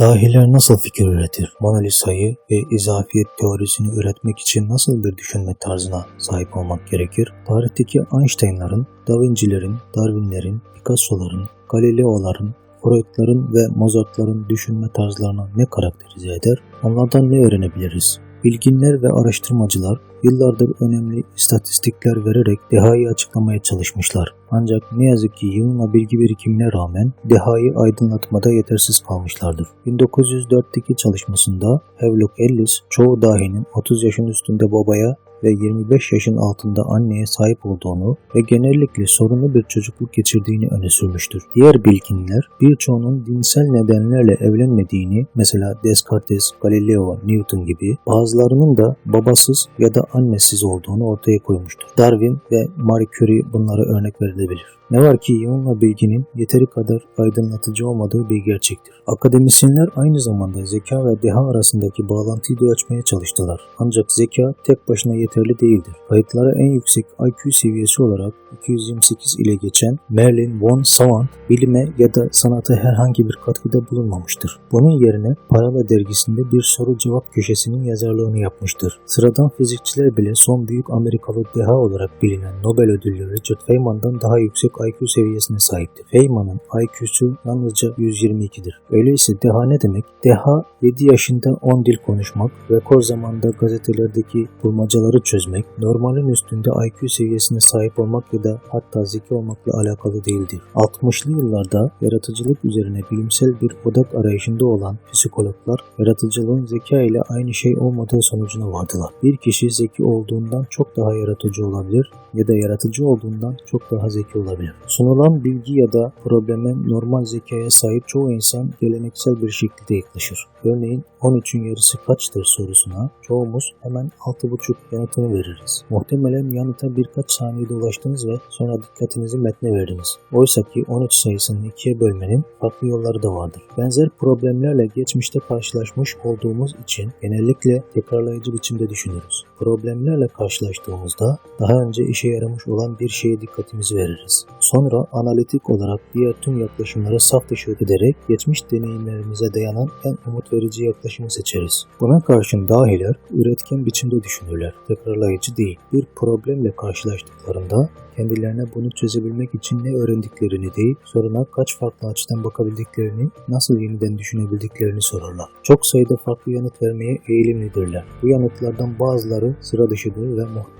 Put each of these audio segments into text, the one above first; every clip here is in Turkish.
Dahiler nasıl fikir üretir? Mona Lisa'yı ve izafiyet teorisini üretmek için nasıl bir düşünme tarzına sahip olmak gerekir? Tarihteki Einstein'ların, Da Vinci'lerin, Darwin'lerin, Picasso'ların, Galileo'ların, Freud'ların ve Mozart'ların düşünme tarzlarını ne karakterize eder? Onlardan ne öğrenebiliriz? Bilginler ve araştırmacılar yıllardır önemli istatistikler vererek dehayı açıklamaya çalışmışlar. Ancak ne yazık ki yığınla bilgi birikimine rağmen dehayı aydınlatmada yetersiz kalmışlardır. 1904'teki çalışmasında Havelock Ellis çoğu dahinin 30 yaşın üstünde babaya ve 25 yaşın altında anneye sahip olduğunu ve genellikle sorunlu bir çocukluk geçirdiğini öne sürmüştür. Diğer bilginler birçoğunun dinsel nedenlerle evlenmediğini mesela Descartes, Galileo, Newton gibi bazılarının da babasız ya da annesiz olduğunu ortaya koymuştur. Darwin ve Marie Curie bunlara örnek verilebilir. Ne var ki yığınla bilginin yeteri kadar aydınlatıcı olmadığı bir gerçektir. Akademisyenler aynı zamanda zeka ve deha arasındaki bağlantıyı da ölçmeye çalıştılar. Ancak zeka tek başına yeterli değildir. Kayıtlara en yüksek IQ seviyesi olarak 228 ile geçen Merlin von Savant bilime ya da sanata herhangi bir katkıda bulunmamıştır. Bunun yerine Parala dergisinde bir soru cevap köşesinin yazarlığını yapmıştır. Sıradan fizikçiler bile son büyük Amerikalı deha olarak bilinen Nobel ödüllü Richard Feynman'dan daha yüksek IQ seviyesine sahipti. Feynman'ın IQ'su yalnızca 122'dir. Öyleyse deha ne demek? Deha 7 yaşında 10 dil konuşmak, rekor zamanda gazetelerdeki bulmacaları çözmek, normalin üstünde IQ seviyesine sahip olmak ya da hatta zeki olmakla alakalı değildir. 60'lı yıllarda yaratıcılık üzerine bilimsel bir odak arayışında olan psikologlar yaratıcılığın zeka ile aynı şey olmadığı sonucuna vardılar. Bir kişi zeki olduğundan çok daha yaratıcı olabilir ya da yaratıcı olduğundan çok daha zeki olabilir. Sunulan bilgi ya da probleme normal zekaya sahip çoğu insan geleneksel bir şekilde yaklaşır. Örneğin 13'ün yarısı kaçtır sorusuna çoğumuz hemen 6,5 yanıtını veririz. Muhtemelen yanıta birkaç saniyede ulaştınız ve sonra dikkatinizi metne verdiniz. Oysa ki 13 sayısını ikiye bölmenin farklı yolları da vardır. Benzer problemlerle geçmişte karşılaşmış olduğumuz için genellikle tekrarlayıcı biçimde düşünürüz. Problemlerle karşılaştığımızda daha önce işe yaramış olan bir şeye dikkatimizi veririz. Sonra analitik olarak diğer tüm yaklaşımları saf dışı ederek geçmiş deneyimlerimize dayanan en umut verici yaklaşımı seçeriz. Buna karşın dahiler üretken biçimde düşünürler. Tekrarlayıcı değil. Bir problemle karşılaştıklarında kendilerine bunu çözebilmek için ne öğrendiklerini değil, soruna kaç farklı açıdan bakabildiklerini, nasıl yeniden düşünebildiklerini sorarlar. Çok sayıda farklı yanıt vermeye eğilimlidirler. Bu yanıtlardan bazıları sıra dışıdır ve muhtemel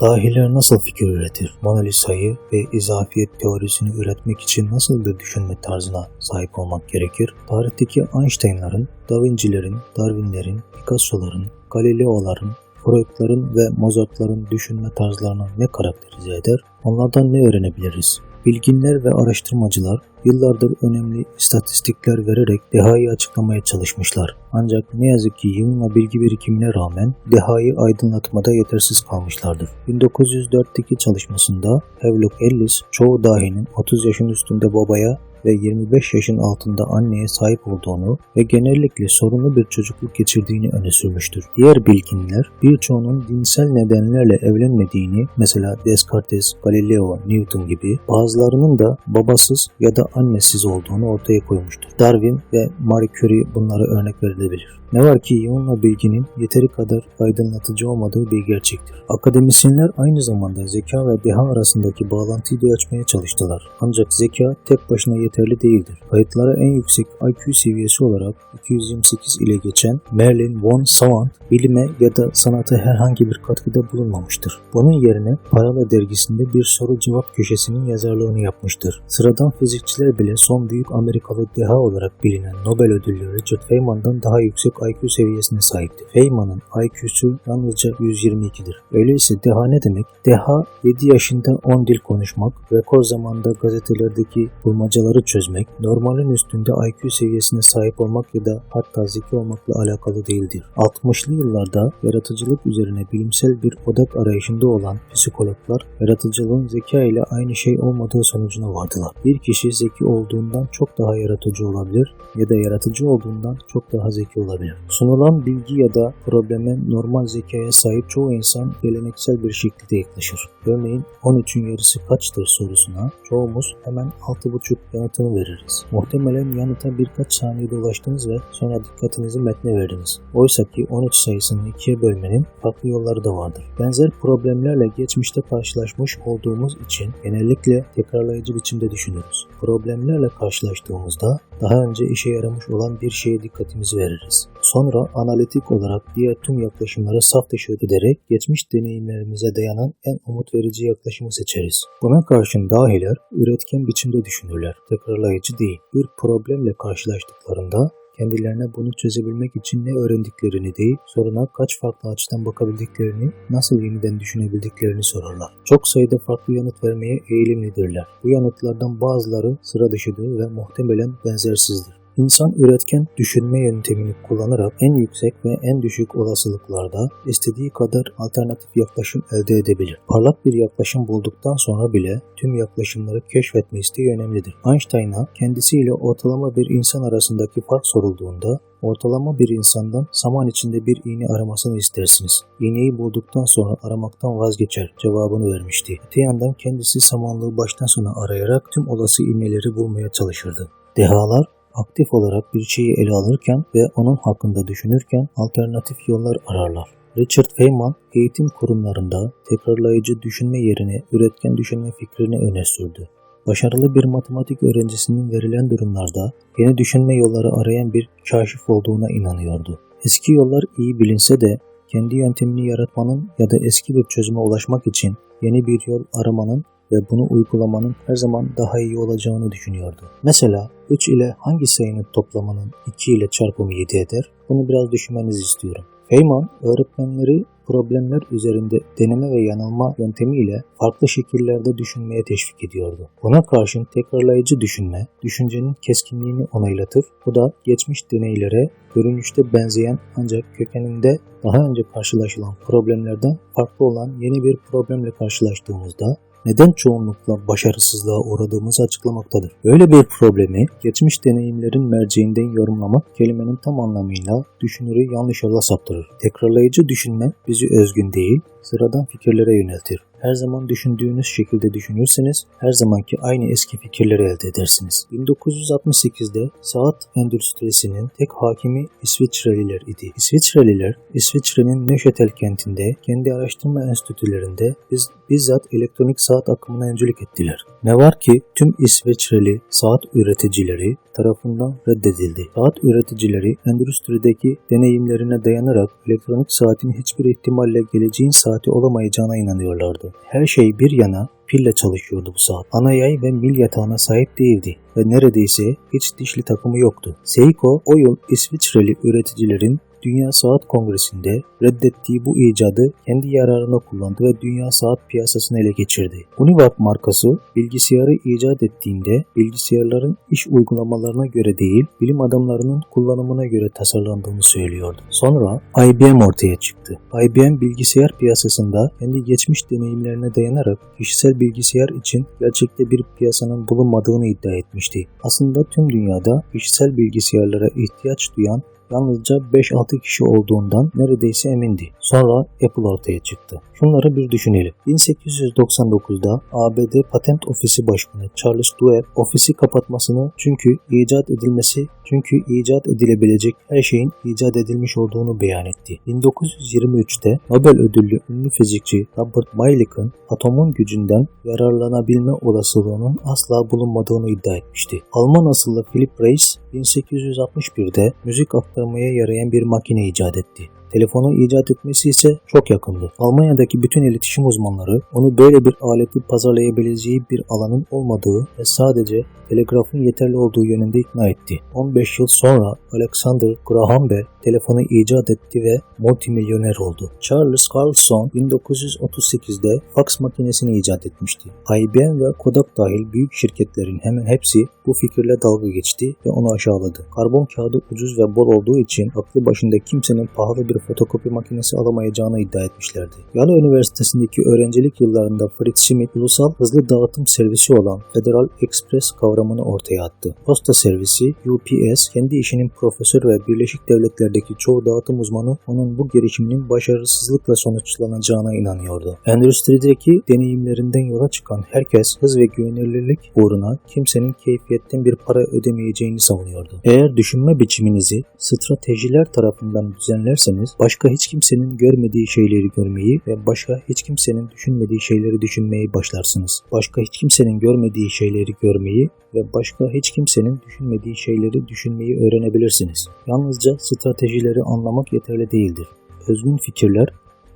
Dahiler nasıl fikir üretir? Mona Lisa'yı ve izafiyet teorisini üretmek için nasıl bir düşünme tarzına sahip olmak gerekir? Tarihteki Einstein'ların, Da Vinci'lerin, Darwin'lerin, Picasso'ların, Galileo'ların, Freud'ların ve Mozart'ların düşünme tarzlarını ne karakterize eder? Onlardan ne öğrenebiliriz? Bilginler ve araştırmacılar yıllardır önemli istatistikler vererek dehayı açıklamaya çalışmışlar. Ancak ne yazık ki yığınla bilgi birikimine rağmen dehayı aydınlatmada yetersiz kalmışlardır. 1904'teki çalışmasında Havelock Ellis çoğu dahinin 30 yaşın üstünde babaya ve 25 yaşın altında anneye sahip olduğunu ve genellikle sorunlu bir çocukluk geçirdiğini öne sürmüştür. Diğer bilginler birçoğunun dinsel nedenlerle evlenmediğini mesela Descartes, Galileo, Newton gibi bazılarının da babasız ya da annesiz olduğunu ortaya koymuştur. Darwin ve Marie Curie bunlara örnek verilebilir. Ne var ki yığınla bilginin yeteri kadar aydınlatıcı olmadığı bir gerçektir. Akademisyenler aynı zamanda zeka ve deha arasındaki bağlantıyı da ölçmeye çalıştılar. Ancak zeka tek başına yeterli değildir. Kayıtlara en yüksek IQ seviyesi olarak 228 ile geçen Merlin von Savant bilime ya da sanata herhangi bir katkıda bulunmamıştır. Bunun yerine Parala dergisinde bir soru cevap köşesinin yazarlığını yapmıştır. Sıradan fizikçiler bile son büyük Amerikalı deha olarak bilinen Nobel ödüllü Richard Feynman'dan daha yüksek IQ seviyesine sahipti. Feynman'ın IQ'su yalnızca 122'dir. Öyleyse deha ne demek? Deha 7 yaşında 10 dil konuşmak, rekor zamanda gazetelerdeki bulmacaları çözmek, normalin üstünde IQ seviyesine sahip olmak ya da hatta zeki olmakla alakalı değildir. 60'lı yıllarda yaratıcılık üzerine bilimsel bir odak arayışında olan psikologlar yaratıcılığın zeka ile aynı şey olmadığı sonucuna vardılar. Bir kişi zeki olduğundan çok daha yaratıcı olabilir ya da yaratıcı olduğundan çok daha zeki olabilir. Sunulan bilgi ya da probleme normal zekaya sahip çoğu insan geleneksel bir şekilde yaklaşır. Örneğin 13'ün yarısı kaçtır sorusuna çoğumuz hemen 6,5 yanıt yanıtını veririz. Muhtemelen yanıta birkaç saniyede ulaştınız ve sonra dikkatinizi metne verdiniz. Oysa ki 13 sayısını ikiye bölmenin farklı yolları da vardır. Benzer problemlerle geçmişte karşılaşmış olduğumuz için genellikle tekrarlayıcı biçimde düşünürüz. Problemlerle karşılaştığımızda daha önce işe yaramış olan bir şeye dikkatimizi veririz. Sonra analitik olarak diğer tüm yaklaşımları saf dışı ederek geçmiş deneyimlerimize dayanan en umut verici yaklaşımı seçeriz. Buna karşın dahiler üretken biçimde düşünürler, tekrarlayıcı değil. Bir problemle karşılaştıklarında kendilerine bunu çözebilmek için ne öğrendiklerini değil, soruna kaç farklı açıdan bakabildiklerini, nasıl yeniden düşünebildiklerini sorarlar. Çok sayıda farklı yanıt vermeye eğilimlidirler. Bu yanıtlardan bazıları sıra dışıdır ve muhtemelen benzersizdir. İnsan üretken düşünme yöntemini kullanarak en yüksek ve en düşük olasılıklarda istediği kadar alternatif yaklaşım elde edebilir. Parlak bir yaklaşım bulduktan sonra bile tüm yaklaşımları keşfetme isteği önemlidir. Einstein'a kendisiyle ortalama bir insan arasındaki fark sorulduğunda ortalama bir insandan saman içinde bir iğne aramasını istersiniz. İğneyi bulduktan sonra aramaktan vazgeçer cevabını vermişti. Öte yandan kendisi samanlığı baştan sona arayarak tüm olası iğneleri bulmaya çalışırdı. Dehalar aktif olarak bir şeyi ele alırken ve onun hakkında düşünürken alternatif yollar ararlar. Richard Feynman eğitim kurumlarında tekrarlayıcı düşünme yerine üretken düşünme fikrini öne sürdü. Başarılı bir matematik öğrencisinin verilen durumlarda yeni düşünme yolları arayan bir kaşif olduğuna inanıyordu. Eski yollar iyi bilinse de kendi yöntemini yaratmanın ya da eski bir çözüme ulaşmak için yeni bir yol aramanın ve bunu uygulamanın her zaman daha iyi olacağını düşünüyordu. Mesela 3 ile hangi sayının toplamının 2 ile çarpımı 7 eder? Bunu biraz düşünmenizi istiyorum. Feynman öğretmenleri problemler üzerinde deneme ve yanılma yöntemiyle farklı şekillerde düşünmeye teşvik ediyordu. Buna karşın tekrarlayıcı düşünme, düşüncenin keskinliğini onaylatır. Bu da geçmiş deneylere görünüşte benzeyen ancak kökeninde daha önce karşılaşılan problemlerden farklı olan yeni bir problemle karşılaştığımızda neden çoğunlukla başarısızlığa uğradığımızı açıklamaktadır. Böyle bir problemi geçmiş deneyimlerin merceğinden yorumlamak kelimenin tam anlamıyla düşünürü yanlış yola saptırır. Tekrarlayıcı düşünme bizi özgün değil, sıradan fikirlere yöneltir. Her zaman düşündüğünüz şekilde düşünürseniz her zamanki aynı eski fikirleri elde edersiniz. 1968'de saat endüstrisinin tek hakimi İsviçreliler idi. İsviçreliler İsviçre'nin Neuchâtel kentinde kendi araştırma enstitülerinde biz, bizzat elektronik saat akımına öncülük ettiler. Ne var ki tüm İsviçreli saat üreticileri tarafından reddedildi. Saat üreticileri endüstrideki deneyimlerine dayanarak elektronik saatin hiçbir ihtimalle geleceğin saati olamayacağına inanıyorlardı. Her şey bir yana pille çalışıyordu bu saat. Ana yay ve mil yatağına sahip değildi ve neredeyse hiç dişli takımı yoktu. Seiko o yıl İsviçreli üreticilerin Dünya Saat Kongresi'nde reddettiği bu icadı kendi yararına kullandı ve dünya saat piyasasını ele geçirdi. Univac markası bilgisayarı icat ettiğinde bilgisayarların iş uygulamalarına göre değil, bilim adamlarının kullanımına göre tasarlandığını söylüyordu. Sonra IBM ortaya çıktı. IBM bilgisayar piyasasında kendi geçmiş deneyimlerine dayanarak kişisel bilgisayar için gerçekte bir piyasanın bulunmadığını iddia etmişti. Aslında tüm dünyada kişisel bilgisayarlara ihtiyaç duyan yalnızca 5-6 kişi olduğundan neredeyse emindi. Sonra Apple ortaya çıktı. Şunları bir düşünelim. 1899'da ABD Patent Ofisi Başkanı Charles Duell ofisi kapatmasını çünkü icat edilmesi çünkü icat edilebilecek her şeyin icat edilmiş olduğunu beyan etti. 1923'te Nobel ödüllü ünlü fizikçi Robert Meilik'in atomun gücünden yararlanabilme olasılığının asla bulunmadığını iddia etmişti. Alman asıllı Philip Reis 1861'de müzik aktarmaya yarayan bir makine icat etti. Telefonu icat etmesi ise çok yakındı. Almanya'daki bütün iletişim uzmanları onu böyle bir aleti pazarlayabileceği bir alanın olmadığı ve sadece telegrafın yeterli olduğu yönünde ikna etti. 15 yıl sonra Alexander Graham Bell telefonu icat etti ve multimilyoner oldu. Charles Carlson 1938'de fax makinesini icat etmişti. IBM ve Kodak dahil büyük şirketlerin hemen hepsi bu fikirle dalga geçti ve onu aşağıladı. Karbon kağıdı ucuz ve bol olduğu için aklı başında kimsenin pahalı bir bir fotokopi makinesi alamayacağını iddia etmişlerdi. Yale Üniversitesi'ndeki öğrencilik yıllarında Fritz Schmidt ulusal hızlı dağıtım servisi olan Federal Express kavramını ortaya attı. Posta servisi UPS kendi işinin profesör ve Birleşik Devletler'deki çoğu dağıtım uzmanı onun bu girişiminin başarısızlıkla sonuçlanacağına inanıyordu. Endüstrideki deneyimlerinden yola çıkan herkes hız ve güvenilirlik uğruna kimsenin keyfiyetten bir para ödemeyeceğini savunuyordu. Eğer düşünme biçiminizi stratejiler tarafından düzenlerseniz başka hiç kimsenin görmediği şeyleri görmeyi ve başka hiç kimsenin düşünmediği şeyleri düşünmeyi başlarsınız. Başka hiç kimsenin görmediği şeyleri görmeyi ve başka hiç kimsenin düşünmediği şeyleri düşünmeyi öğrenebilirsiniz. Yalnızca stratejileri anlamak yeterli değildir. Özgün fikirler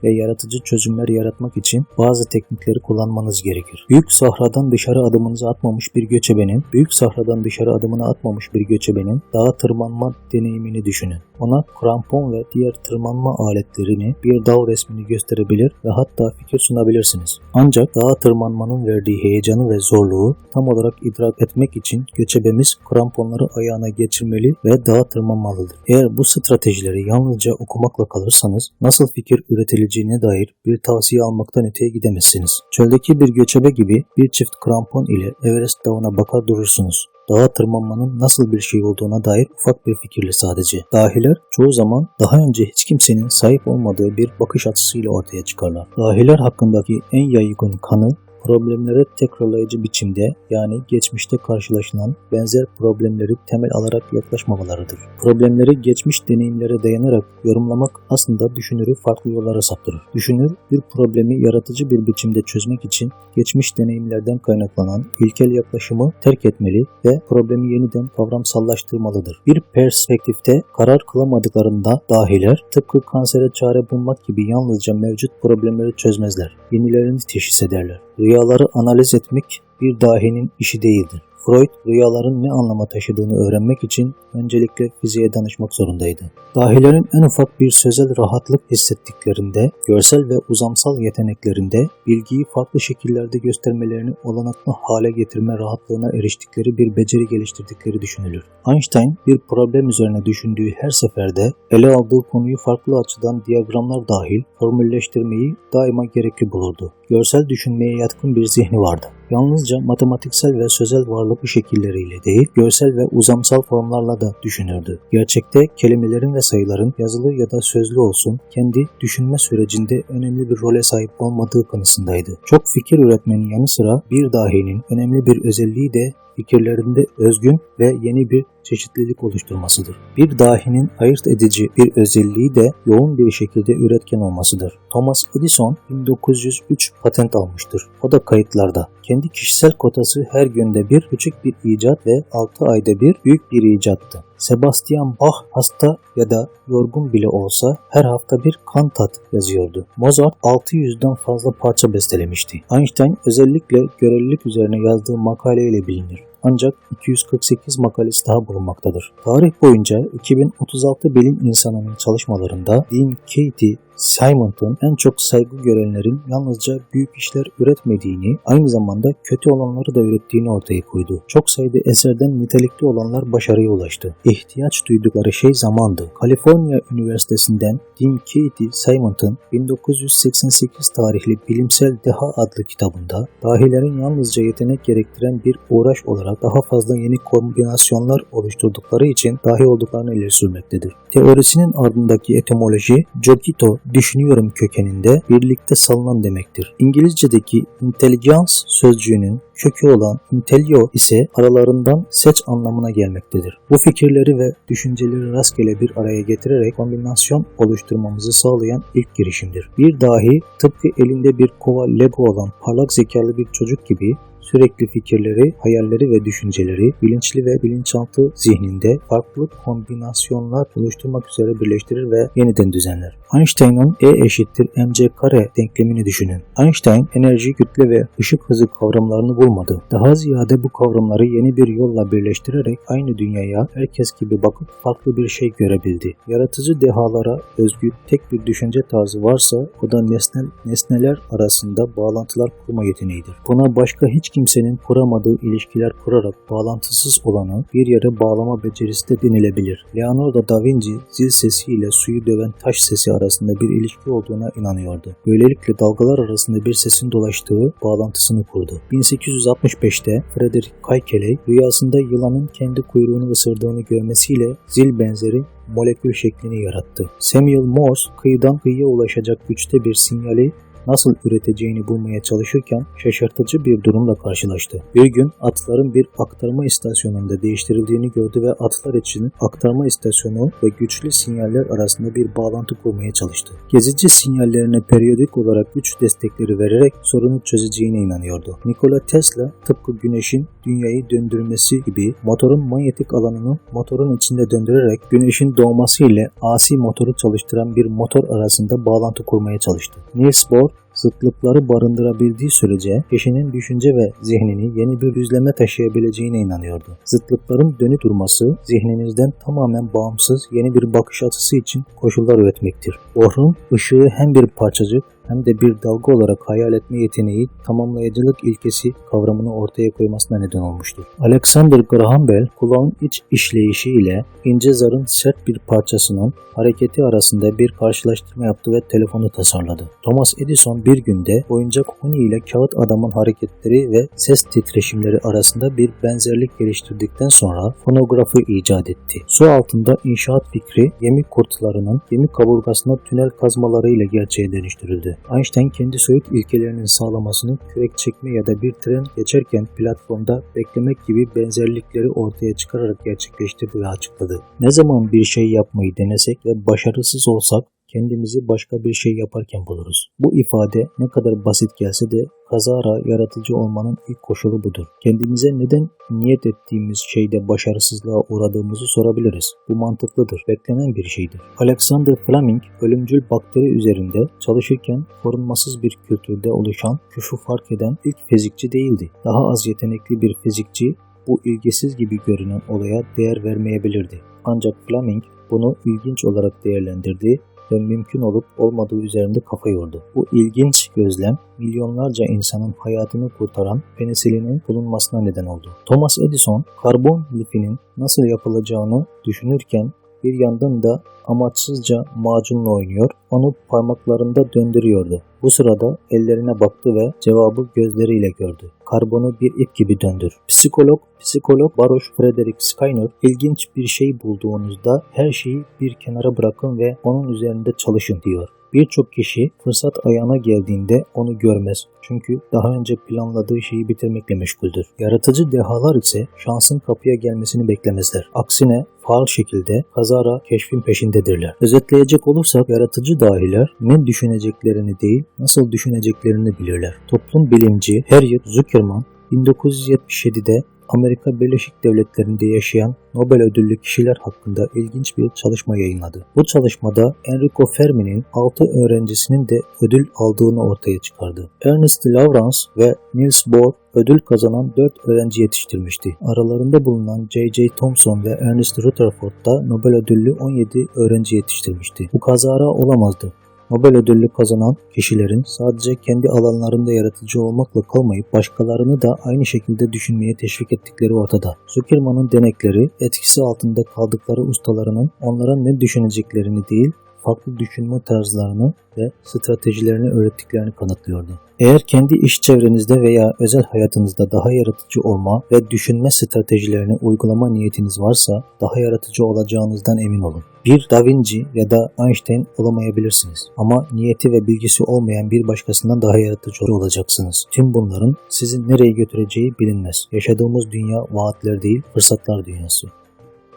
ve yaratıcı çözümler yaratmak için bazı teknikleri kullanmanız gerekir. Büyük sahradan dışarı adımınızı atmamış bir göçebenin, büyük sahradan dışarı adımını atmamış bir göçebenin dağa tırmanma deneyimini düşünün. Ona krampon ve diğer tırmanma aletlerini bir dağ resmini gösterebilir ve hatta fikir sunabilirsiniz. Ancak dağa tırmanmanın verdiği heyecanı ve zorluğu tam olarak idrak etmek için göçebemiz kramponları ayağına geçirmeli ve dağa tırmanmalıdır. Eğer bu stratejileri yalnızca okumakla kalırsanız nasıl fikir üretileceğine dair bir tavsiye almaktan öteye gidemezsiniz. Çöldeki bir göçebe gibi bir çift krampon ile Everest dağına bakar durursunuz dağa tırmanmanın nasıl bir şey olduğuna dair ufak bir fikirle sadece. Dahiler çoğu zaman daha önce hiç kimsenin sahip olmadığı bir bakış açısıyla ortaya çıkarlar. Dahiler hakkındaki en yaygın kanı problemlere tekrarlayıcı biçimde yani geçmişte karşılaşılan benzer problemleri temel alarak yaklaşmamalarıdır. Problemleri geçmiş deneyimlere dayanarak yorumlamak aslında düşünürü farklı yollara saptırır. Düşünür bir problemi yaratıcı bir biçimde çözmek için geçmiş deneyimlerden kaynaklanan ilkel yaklaşımı terk etmeli ve problemi yeniden kavramsallaştırmalıdır. Bir perspektifte karar kılamadıklarında dahiler tıpkı kansere çare bulmak gibi yalnızca mevcut problemleri çözmezler. Yenilerini teşhis ederler. Rüyaları analiz etmek bir dahinin işi değildir. Freud rüyaların ne anlama taşıdığını öğrenmek için öncelikle fiziğe danışmak zorundaydı. Dahilerin en ufak bir sözel rahatlık hissettiklerinde, görsel ve uzamsal yeteneklerinde bilgiyi farklı şekillerde göstermelerini olanaklı hale getirme rahatlığına eriştikleri bir beceri geliştirdikleri düşünülür. Einstein bir problem üzerine düşündüğü her seferde ele aldığı konuyu farklı açıdan diyagramlar dahil formülleştirmeyi daima gerekli bulurdu. Görsel düşünmeye yatkın bir zihni vardı. Yalnızca matematiksel ve sözel varlık şekilleriyle değil, görsel ve uzamsal formlarla da düşünürdü. Gerçekte kelimelerin ve sayıların yazılı ya da sözlü olsun kendi düşünme sürecinde önemli bir role sahip olmadığı kanısındaydı. Çok fikir üretmenin yanı sıra bir dahinin önemli bir özelliği de fikirlerinde özgün ve yeni bir çeşitlilik oluşturmasıdır. Bir dahinin ayırt edici bir özelliği de yoğun bir şekilde üretken olmasıdır. Thomas Edison 1903 patent almıştır. O da kayıtlarda. Kendi kişisel kotası her günde bir küçük bir icat ve 6 ayda bir büyük bir icattı. Sebastian Bach hasta ya da yorgun bile olsa her hafta bir kantat yazıyordu. Mozart 600'den fazla parça bestelemişti. Einstein özellikle görelilik üzerine yazdığı makaleyle bilinir ancak 248 makalesi daha bulunmaktadır. Tarih boyunca 2036 bilim insanının çalışmalarında Dean Katie Simonton en çok saygı görenlerin yalnızca büyük işler üretmediğini, aynı zamanda kötü olanları da ürettiğini ortaya koydu. Çok sayıda eserden nitelikli olanlar başarıya ulaştı. İhtiyaç duydukları şey zamandı. Kaliforniya Üniversitesi'nden Dean Katie Simonton 1988 tarihli Bilimsel Deha adlı kitabında dahilerin yalnızca yetenek gerektiren bir uğraş olarak daha fazla yeni kombinasyonlar oluşturdukları için dahi olduklarını ileri sürmektedir. Teorisinin ardındaki etimoloji Jokito düşünüyorum kökeninde birlikte salınan demektir. İngilizce'deki intelligence sözcüğünün kökü olan intellio ise aralarından seç anlamına gelmektedir. Bu fikirleri ve düşünceleri rastgele bir araya getirerek kombinasyon oluşturmamızı sağlayan ilk girişimdir. Bir dahi tıpkı elinde bir kova lego olan parlak zekalı bir çocuk gibi sürekli fikirleri, hayalleri ve düşünceleri bilinçli ve bilinçaltı zihninde farklı kombinasyonlar oluşturmak üzere birleştirir ve yeniden düzenler. Einstein'ın E eşittir mc kare denklemini düşünün. Einstein enerji, kütle ve ışık hızı kavramlarını bulmadı. Daha ziyade bu kavramları yeni bir yolla birleştirerek aynı dünyaya herkes gibi bakıp farklı bir şey görebildi. Yaratıcı dehalara özgü tek bir düşünce tarzı varsa o da nesnel, nesneler arasında bağlantılar kurma yeteneğidir. Buna başka hiç kimsenin kuramadığı ilişkiler kurarak bağlantısız olanı bir yere bağlama becerisi de denilebilir. Leonardo da Vinci zil sesi ile suyu döven taş sesi arasında bir ilişki olduğuna inanıyordu. Böylelikle dalgalar arasında bir sesin dolaştığı bağlantısını kurdu. 1865'te Frederick Kaykeley rüyasında yılanın kendi kuyruğunu ısırdığını görmesiyle zil benzeri molekül şeklini yarattı. Samuel Morse kıyıdan kıyıya ulaşacak güçte bir sinyali nasıl üreteceğini bulmaya çalışırken şaşırtıcı bir durumla karşılaştı. Bir gün atların bir aktarma istasyonunda değiştirildiğini gördü ve atlar için aktarma istasyonu ve güçlü sinyaller arasında bir bağlantı kurmaya çalıştı. Gezici sinyallerine periyodik olarak güç destekleri vererek sorunu çözeceğine inanıyordu. Nikola Tesla tıpkı güneşin dünyayı döndürmesi gibi motorun manyetik alanını motorun içinde döndürerek güneşin doğması ile AC motoru çalıştıran bir motor arasında bağlantı kurmaya çalıştı. Niels Bohr zıtlıkları barındırabildiği sürece kişinin düşünce ve zihnini yeni bir düzleme taşıyabileceğine inanıyordu. Zıtlıkların dönü durması zihninizden tamamen bağımsız yeni bir bakış açısı için koşullar üretmektir. Bohr'un ışığı hem bir parçacık hem de bir dalga olarak hayal etme yeteneği tamamlayıcılık ilkesi kavramını ortaya koymasına neden olmuştur. Alexander Graham Bell kulağın iç işleyişi ile ince zarın sert bir parçasının hareketi arasında bir karşılaştırma yaptı ve telefonu tasarladı. Thomas Edison bir günde oyuncak huni ile kağıt adamın hareketleri ve ses titreşimleri arasında bir benzerlik geliştirdikten sonra fonografı icat etti. Su altında inşaat fikri gemi kurtlarının gemi kaburgasına tünel kazmalarıyla gerçeğe dönüştürüldü. Einstein kendi soyut ilkelerinin sağlamasını kürek çekme ya da bir tren geçerken platformda beklemek gibi benzerlikleri ortaya çıkararak gerçekleştirdi ve açıkladı. Ne zaman bir şey yapmayı denesek ve başarısız olsak kendimizi başka bir şey yaparken buluruz. Bu ifade ne kadar basit gelse de kazara yaratıcı olmanın ilk koşulu budur. Kendimize neden niyet ettiğimiz şeyde başarısızlığa uğradığımızı sorabiliriz. Bu mantıklıdır, beklenen bir şeydir. Alexander Fleming ölümcül bakteri üzerinde çalışırken korunmasız bir kültürde oluşan küfü fark eden ilk fizikçi değildi. Daha az yetenekli bir fizikçi bu ilgisiz gibi görünen olaya değer vermeyebilirdi. Ancak Fleming bunu ilginç olarak değerlendirdi ve mümkün olup olmadığı üzerinde kafa yordu. Bu ilginç gözlem milyonlarca insanın hayatını kurtaran penisilinin bulunmasına neden oldu. Thomas Edison karbon lifinin nasıl yapılacağını düşünürken bir yandan da amaçsızca macunla oynuyor, onu parmaklarında döndürüyordu. Bu sırada ellerine baktı ve cevabı gözleriyle gördü. Karbonu bir ip gibi döndür. Psikolog, psikolog Baruch Frederick Skinner ilginç bir şey bulduğunuzda her şeyi bir kenara bırakın ve onun üzerinde çalışın diyor. Birçok kişi fırsat ayağına geldiğinde onu görmez. Çünkü daha önce planladığı şeyi bitirmekle meşguldür. Yaratıcı dehalar ise şansın kapıya gelmesini beklemezler. Aksine faal şekilde kazara keşfin peşindedirler. Özetleyecek olursak yaratıcı dahiler ne düşüneceklerini değil nasıl düşüneceklerini bilirler. Toplum bilimci Harriet Zuckerman 1977'de Amerika Birleşik Devletleri'nde yaşayan Nobel ödüllü kişiler hakkında ilginç bir çalışma yayınladı. Bu çalışmada Enrico Fermi'nin 6 öğrencisinin de ödül aldığını ortaya çıkardı. Ernest Lawrence ve Niels Bohr ödül kazanan 4 öğrenci yetiştirmişti. Aralarında bulunan J.J. Thomson ve Ernest Rutherford da Nobel ödüllü 17 öğrenci yetiştirmişti. Bu kazara olamazdı. Nobel ödülü kazanan kişilerin sadece kendi alanlarında yaratıcı olmakla kalmayıp başkalarını da aynı şekilde düşünmeye teşvik ettikleri ortada. Zuckerman'ın denekleri etkisi altında kaldıkları ustalarının onlara ne düşüneceklerini değil, farklı düşünme tarzlarını ve stratejilerini öğrettiklerini kanıtlıyordu. Eğer kendi iş çevrenizde veya özel hayatınızda daha yaratıcı olma ve düşünme stratejilerini uygulama niyetiniz varsa daha yaratıcı olacağınızdan emin olun. Bir Da Vinci ya da Einstein olamayabilirsiniz ama niyeti ve bilgisi olmayan bir başkasından daha yaratıcı olacaksınız. Tüm bunların sizi nereye götüreceği bilinmez. Yaşadığımız dünya vaatler değil fırsatlar dünyası.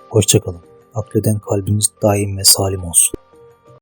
Hoşçakalın. Akleden kalbiniz daim ve salim olsun.